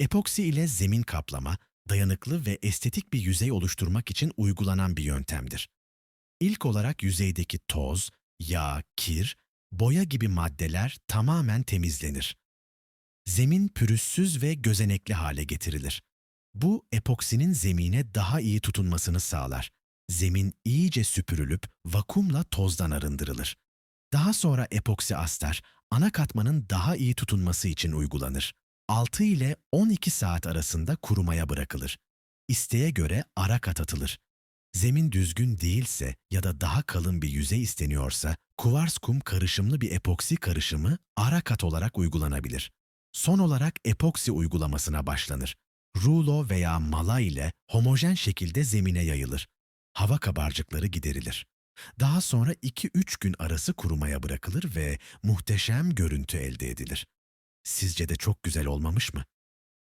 Epoksi ile zemin kaplama, dayanıklı ve estetik bir yüzey oluşturmak için uygulanan bir yöntemdir. İlk olarak yüzeydeki toz, yağ, kir, boya gibi maddeler tamamen temizlenir. Zemin pürüzsüz ve gözenekli hale getirilir. Bu epoksinin zemine daha iyi tutunmasını sağlar. Zemin iyice süpürülüp vakumla tozdan arındırılır. Daha sonra epoksi astar, ana katmanın daha iyi tutunması için uygulanır. 6 ile 12 saat arasında kurumaya bırakılır. İsteğe göre ara kat atılır. Zemin düzgün değilse ya da daha kalın bir yüzey isteniyorsa, kuvars kum karışımlı bir epoksi karışımı ara kat olarak uygulanabilir. Son olarak epoksi uygulamasına başlanır. Rulo veya mala ile homojen şekilde zemine yayılır. Hava kabarcıkları giderilir. Daha sonra 2-3 gün arası kurumaya bırakılır ve muhteşem görüntü elde edilir. Sizce de çok güzel olmamış mı?